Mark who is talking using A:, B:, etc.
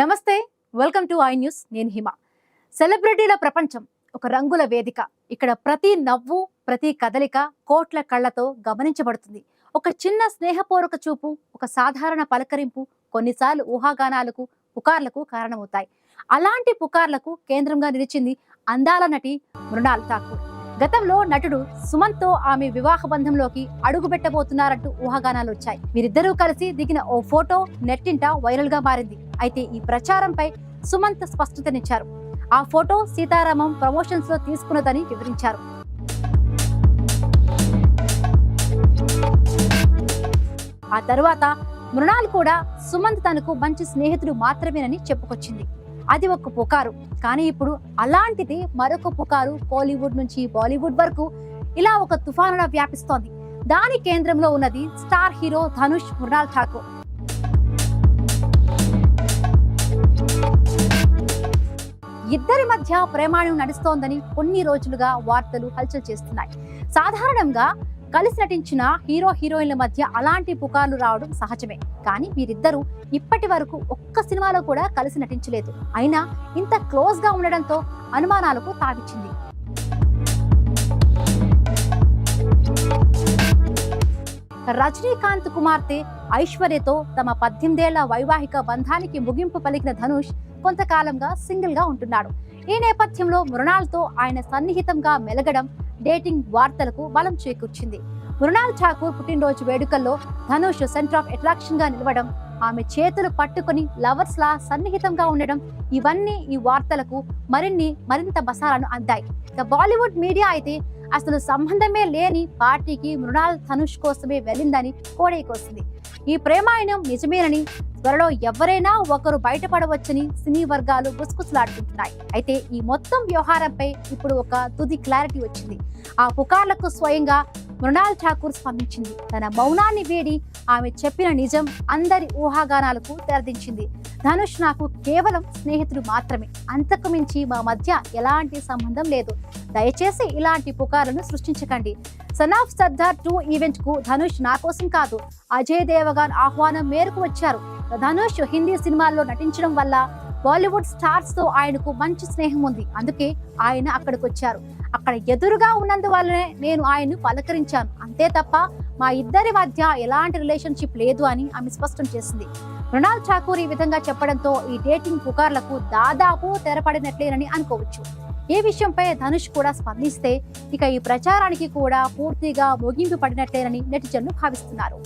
A: నమస్తే welcome to I news నేను హిమ. సెలబ్రిటీల ప్రపంచం ఒక రంగుల వేదిక. ఇక్కడ ప్రతి నవ్వు ప్రతి కదలిక కోట్ల కళ్ళతో గమనించబడుతుంది. ఒక చిన్న స్నేహపూర్వక చూపు ఒక సాధారణ పలకరింపు కొన్నిసార్లు ఊహాగానాలకు పుకార్లకు కారణమవుతాయి. అలాంటి పుకార్లకు కేంద్రంగా నిలిచింది అందాల నటి మృణాల్ ఠాకూర్. గతంలో నటుడు సుమన్తో ఆమె వివాహ బంధంలోకి అడుగు పెట్టబోతున్నారంటూ ఊహాగానాలు వచ్చాయి. వీరిద్దరూ కలిసి దిగిన ఓ ఫోటో నెట్టింట వైరల్గా మారింది. అయితే ఈ ప్రచారంపై సుమంత్ స్పష్టతనిచ్చారు. ఆ ఫోటో సీతారామం ప్రమోషన్స్లో తీసుకున్నదని వివరించారు. ఆ తర్వాత మృణాల్ కూడా సుమంత్ తనకు మంచి స్నేహితుడు మాత్రమేనని చెప్పుకొచ్చింది. అది ఒక పుకారు. కానీ ఇప్పుడు అలాంటిది మరొక పుకారు కోలీవుడ్ నుంచి బాలీవుడ్ వరకు ఇలా ఒక తుఫానులా వ్యాపిస్తోంది. దాని కేంద్రంలో ఉన్నది స్టార్ హీరో ధనుష్ మృణాల్ ఠాకూర్. ఇద్దరి మధ్య ప్రేమాణం నడుస్తోందని కొన్ని రోజులుగా వార్తలు హల్చల్ చేస్తున్నాయి. సాధారణంగా కలిసి నటించిన హీరో హీరోయిన్ల మధ్య అలాంటి పుకార్లు రావడం సహజమే. కానీ వీరిద్దరూ ఇప్పటి వరకు ఒక్క సినిమాలో కూడా కలిసి నటించలేదు. అయినా ఇంత క్లోజ్గా ఉండడంతో అనుమానాలకు తావిచ్చింది. రజనీకాంత్ కుమార్తె ఐశ్వర్యతో తమ పద్దెనిమిదేళ్ళ వైవాహిక బంధానికి ముగింపు పలికిన ధనుష్ కొంతకాలంగా సింగిల్గా ఉంటున్నాడు. ఈ నేపథ్యంలో మృణాల్తో ఆయన సన్నిహితంగా మెలగడం డేటింగ్ వార్తలకు బలం చేకూర్చింది. మృణాల్ ఠాకూర్ పుట్టినరోజు వేడుకల్లో ధనుష్ సెంటర్ ఆఫ్ అట్రాక్షన్గా నిలవడం ఆమె చేతులు పట్టుకుని లవర్స్ లా సన్నిహితంగా ఉండడం ఇవన్నీ ఈ వార్తలకు మరిన్ని మరింత బసాలను అందాయి. ఇక బాలీవుడ్ మీడియా అయితే అసలు సంబంధమే లేని పార్టీకి మృణాల్ ధనుష్ కోసమే వెళ్ళిందని కోడైకొస్తుంది. ఈ ప్రేమాయణం నిజమేనని త్వరలో ఎవరైనా ఒకరు బయటపడవచ్చని సినీ వర్గాలు గుసగుసలాడుకుంటున్నాయి. అయితే ఈ మొత్తం వ్యవహారంపై ఇప్పుడు ఒక తుది క్లారిటీ వచ్చింది. ఆ పుకార్లకు స్వయంగా మృణాల్ ఠాకూర్ స్పందించింది. తన మౌనాన్ని వేడి ఆమె చెప్పిన నిజం అందరి ఊహాగానాలకు తెరదించింది. ధనుష్ నాకు కేవలం స్నేహితుడు మాత్రమే. అంతకు మించి మా మధ్య ఎలాంటి సంబంధం లేదు. దయచేసి ఇలాంటి పుకార్లను సృష్టించకండి. సన్ ఆఫ్ సర్దార్ టూ ఈవెంట్కు ధనుష్ నా కోసం కాదు. అజయ్ దేవగాన్ ఆహ్వానం మేరకు వచ్చారు. ధనుష్ హిందీ సినిమాల్లో నటించడం వల్ల బాలీవుడ్ స్టార్స్తో ఆయనకు మంచి స్నేహం ఉంది. అందుకే ఆయన అక్కడికి వచ్చారు అక్కడ ఎదురుగా ఉన్నందువల్లనే నేను ఆయన్ను పలకరించాను. అంతే తప్ప మా ఇద్దరి మధ్య ఎలాంటి రిలేషన్షిప్ లేదు అని ఆమె స్పష్టం చేసింది. మృణాల్ ఠాకూర్ ఈ విధంగా చెప్పడంతో ఈ డేటింగ్ పుకార్లకు దాదాపు తెరపడినట్లేనని అనుకోవచ్చు. ఈ విషయంపై ధనుష్ కూడా స్పందిస్తే ఇక ఈ ప్రచారానికి కూడా పూర్తిగా ముగింపు పడినట్లేనని నెటిజన్లు భావిస్తున్నారు.